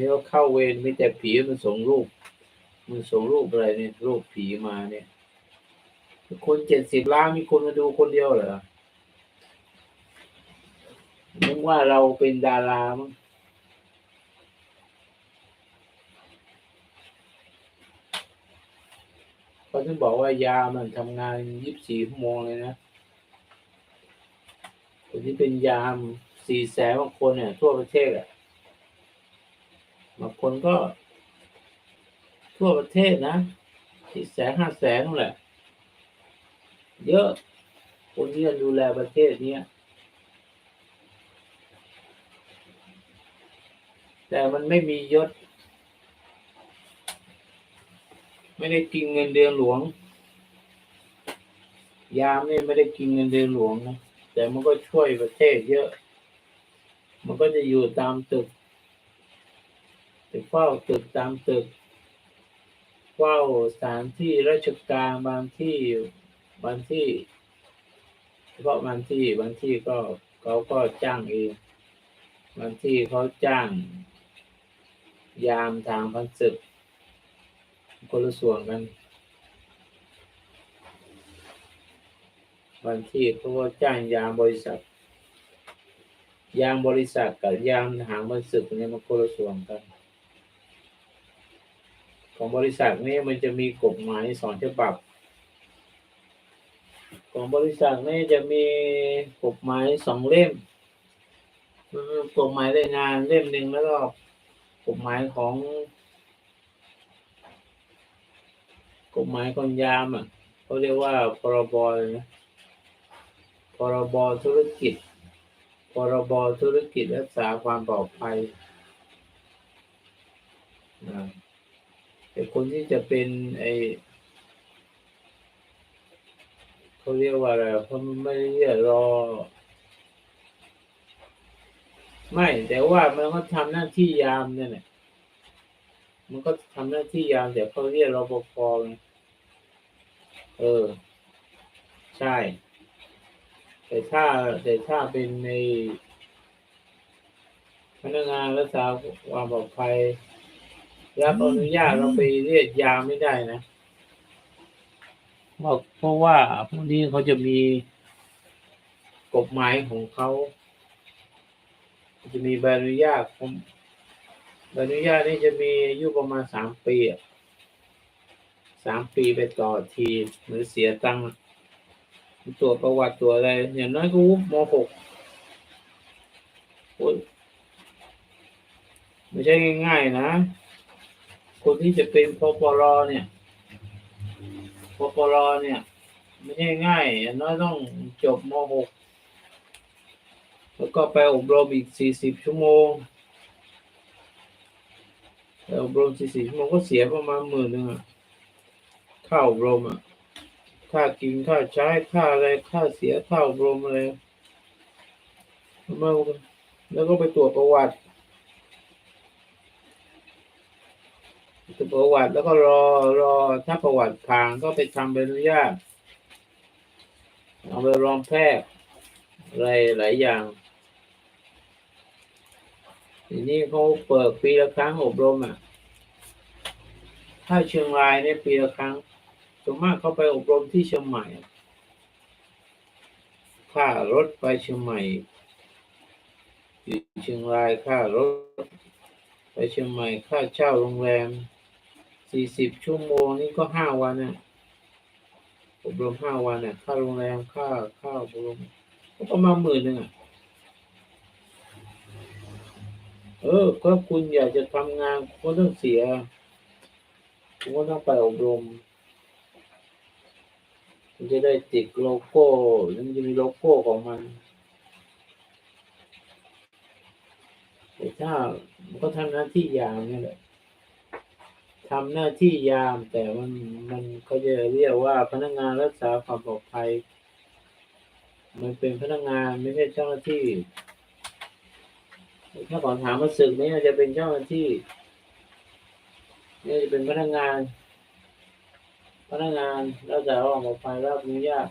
เดี๋ยวเข้าเวรมีแต่ผีมันส่งรูป มันส่งรูปอะไรเนี่ยรูปผีมาเนี่ย คนเจ็ดสิบล้านมีคนมาดูคนเดียวเหรอนึกว่าเราเป็นดารามั้งเขาถึงบอกว่ายามันทำงานยี่สิบสี่ชั่วโมงเลยนะคนที่เป็นยามสี่แสนบางคนเนี่ย ทั่วประเทศอะ บางคนก็ ทั่วประเทศนะสี่แสนห้าแสนนั่นแหละ เยอะ คนที่จะดูแลประเทศเนี้ยแต่มันไม่มียศ ไม่ได้กินเงินเดือนหลวง ยามนี่ไม่ได้กินเงินเดือนหลวงนะแต่มันก็ช่วยประเทศเยอะ มันก็จะอยู่ตามตึก ไปเฝ้าตึกตามตึกเฝ้าสถานที่ราชการบางที่บางที่เฉพาะบางที่บางที่ก็เขาก็จ้างเองบางที่เขาจ้าง ยามทางพันศึกคนละส่วนกันบางที่เขาก็จ้างยามบริษัทยามบริษัทกับยามทางพันศึกเนี่ยมันคนละส่วนกัน ของบริษัทนี่มันจะมีกฎหมายสองฉบับ ของบริษัทนี่จะมีกฎหมายสองเล่มกฎหมายแรงงานเล่มหนึ่งแล้วก็กฎหมายของกฎหมายของยามอะเขาเรียกว่าพรบนะพรบธุรกิจ พรบธุรกิจรักษาความปลอดภัยนะ แต่คนที่จะเป็นไอเขาเรียกว่าอะไรเพราะมันไม่ได้เรียกรอ ไม่ แต่ว่ามันก็ทำหน้าที่ยามเนี่ยแหละมันก็ทำหน้าที่ยามแต่เขาเรียกรปภไงเออ ใช่ แต่ถ้าแต่ถ้าเป็นในพนักงานรักษาความปลอดภัย รับอนุญาตเราไปเรียกยาไม่ได้นะเพราะเพราะว่าพวกนี้เขาจะมีกฎหมายของเขาจะมีใบอนุญาตผมใบอนุญาตนี่จะมีอายุประมาณสามปีสามปีไปต่อทีหรือเสียตังค์ตัวประวัติตัวอะไรอย่างน้อยก็วุฒิมหกไม่ใช่ง่ายๆนะ คนที่จะเป็นพปรเนี่ยพปรเนี่ย ไม่ใช่ง่ายอย่างน้อยต้องจบมหกแล้วก็ไปอบรมอีกสี่สิบชั่วโมงไปอบรมสี่สิบชั่วโมงก็เสียประมาณหมื่นนึงอะค่าอบรมอะค่ากินค่าใช้ค่าอะไรค่าเสียค่าอบรมอะไรมาแล้วก็ไปตรวจประวัติ ตรวจ ประวัติ แล้วก็รอรอถ้าประวัติผ่านก็ไปทำใบอนุญาตเอาไปรองแพทย์อะไรหลายอย่างทีนี้เขาเปิดปีละครั้งอบรมอะ ถ้าเชียงรายเนี่ยปีละครั้งส่วนมากเขาไปอบรมที่เชียงใหม่ค่ารถไปเชียงใหม่อยู่เชียงรายค่ารถไปเชียงใหม่ค่าเช่าโรงแรม สี่สิบชั่วโมงนี่ก็ห้าวันน่ะอบรมห้าวันน่ะค่าโรงแรมค่าค่าอบรมก็ประมาณหมื่นหนึ่งอะเออก็คุณอยากจะทำงานคุณก็ต้องเสียคุณก็ต้องไปอบรมคุณจะได้ติดโลโก้มันจะมีโลโก้ของมันแต่ถ้ามันก็ทำหน้าที่ยามนี่แหละ ทำหน้าที่ยามแต่มันมันเขาจะเรียกว่าพนักงานรักษาความปลอดภัย มันเป็นพนักงานไม่ใช่เจ้าหน้าที่ ถ้าขอถามว่าศึกนี้จะเป็นเจ้าหน้าที่นี่จะเป็นพนักงาน พนักงานรักษาความปลอดภัยรับอนุญาต